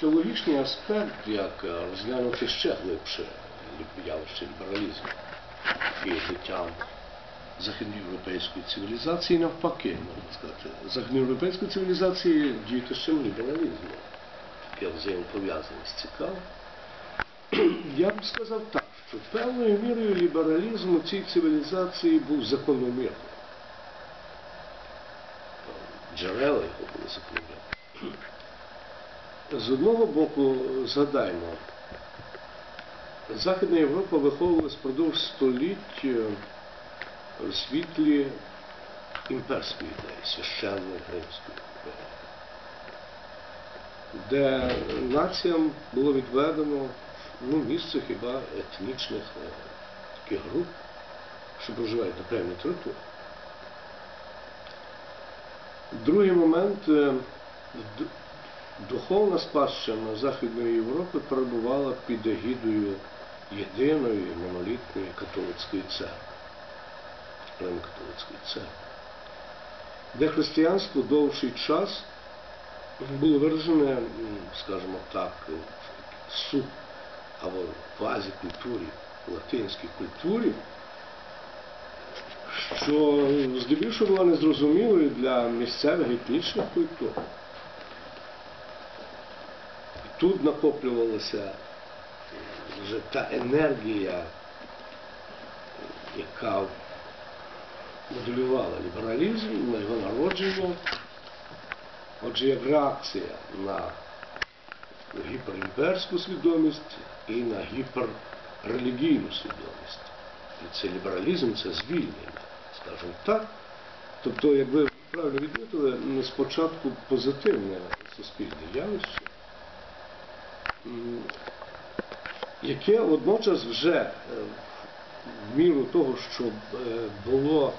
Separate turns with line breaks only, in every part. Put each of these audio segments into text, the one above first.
теологічний аспект, як е, розглянути ще глибше явище лібералізму і життям західноєвропейської цивілізації навпаки, можна сказати. Західноєвропейської цивілізації діятищем лібералізму, яке взаємопов'язаність цікаво. Я б сказав так, що певною мірою лібералізм у цій цивілізації був закономірним. Джерела його були закономірними. З одного боку, згадаймо, Західна Європа виховувалась впродовж століть е, в світлі імперської ідеї, священної римської імперії, де націям було відведено ну, місце хіба етнічних е, таких груп, що проживають на певній території. Другий момент е, духовна спадщина Західної Європи перебувала під егідою єдиної монолітної католицької церкви, Римо-католицької церкви, де християнство довший час було виражене, скажімо так, в суб або квазікультурі, латинській культурі, що здебільшого була незрозумілою для місцевих етнічних культур. Тут накоплювалася вже та енергія, яка моделювала лібералізм, на його народження. Отже, як реакція на гіперімперську свідомість і на гіперрелігійну свідомість. І це лібералізм, це звільнення, скажімо так. Тобто, як ви правильно відмітили, спочатку позитивне суспільне явище, яке водночас вже е, в міру того, що е, було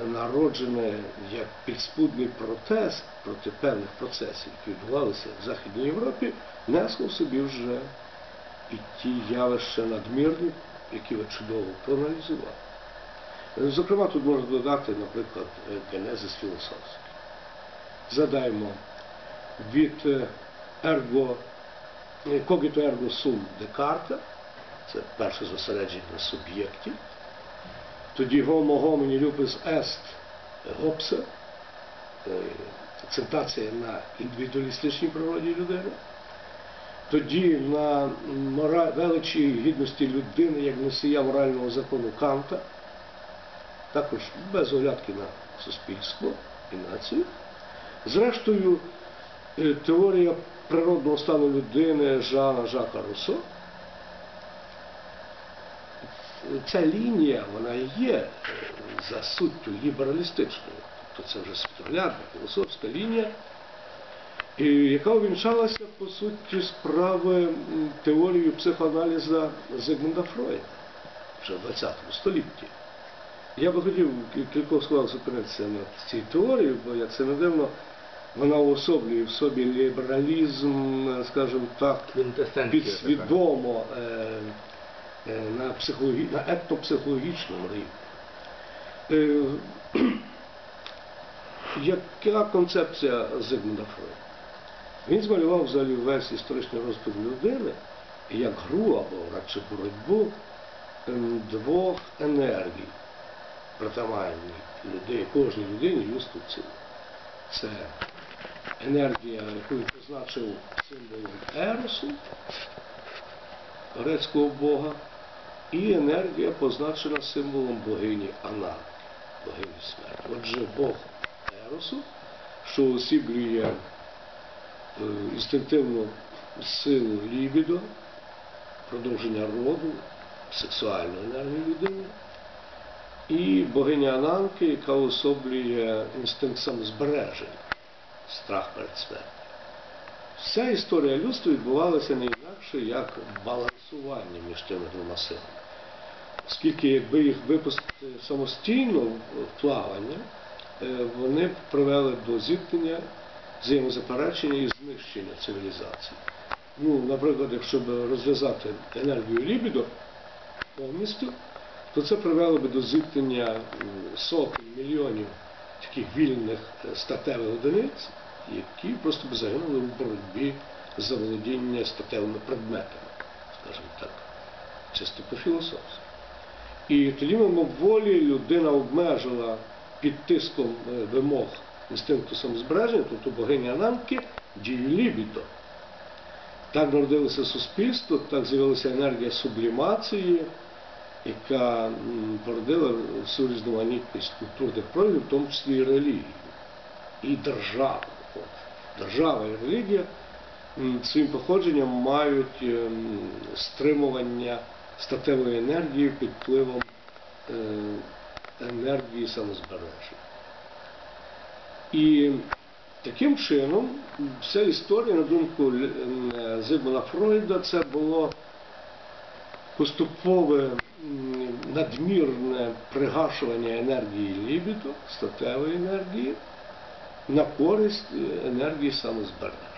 народжене як підспудний протест проти певних процесів, які відбувалися в Західній Європі, несло в собі вже і ті явища надмірні, які ви чудово проаналізували. Е, Зокрема, тут можна додати, наприклад, генезис філософський. Згадаємо від ерго, когіто ерго сум Декарта, це перше зосередження на суб'єкті, тоді homo homini lupus est Гоббса, е, акцентація на індивідуалістичній природі людини, тоді на мора... величі гідності людини як носія морального закону Канта, також без оглядки на суспільство і націю. Зрештою, теорія природного стану людини Жана Жака Руссо, ця лінія, вона є е, за суттю лібералістичною. Тобто це вже світоглядна, філософська лінія, яка увінчалася, по суті, справи м, теорією психоаналіза Зигмунда Фройда вже в ХХ столітті. Я би хотів кількох словах зупинитися над цій теорією, бо як це не дивно, вона уособлює в собі лібералізм, скажімо так, підсвідомо е, е, на, психологі... на етнопсихологічному рівні. Е, яка концепція Зигмунда Фройда? Він змалював взагалі весь історичний розвиток людини як гру або радше боротьбу ем, двох енергій, притаманні людей, кожній людині людству в цілому. Це енергія, яку позначив символом Еросу, грецького бога, і енергія позначена символом богині Ананки, богині смерті. Отже, Бог Еросу, що осіблює е, інстинктивну силу лібідо, продовження роду, сексуальну енергію людини, і богиня Ананки, яка особлює інстинкт самозбереження, страх перед смертю. Вся історія людства відбувалася не інакше, як балансування між тими двома силами. Оскільки якби їх випустити самостійно в плавання, е, вони б привели до зіткнення, взаємозаперечення і знищення цивілізації. Ну, наприклад, якщо б розв'язати енергію лібідо повністю, то це привело би до зіткнення сотень мільйонів таких вільних е, статевих одиниць, які просто б загинули в боротьбі заволодіння статевими предметами, скажімо так, чисто по-філософськи. І тоді мимоволі людина обмежила під тиском е, вимог інстинкту самозбереження, тобто богині Ананки, дію лібідо. Так народилося суспільство, так з'явилася енергія сублімації, яка породила всю різноманітність культурних проявів, в тому числі і релігію, і державу. От. Держава і релігія своїм походженням мають ем, стримування статевої енергії під впливом е, енергії самозбереження. І таким чином вся історія, на думку Л- е, Фройда, це було поступове надмірне пригашування енергії лібіду, статевої енергії, на користь е, енергії самозбереження.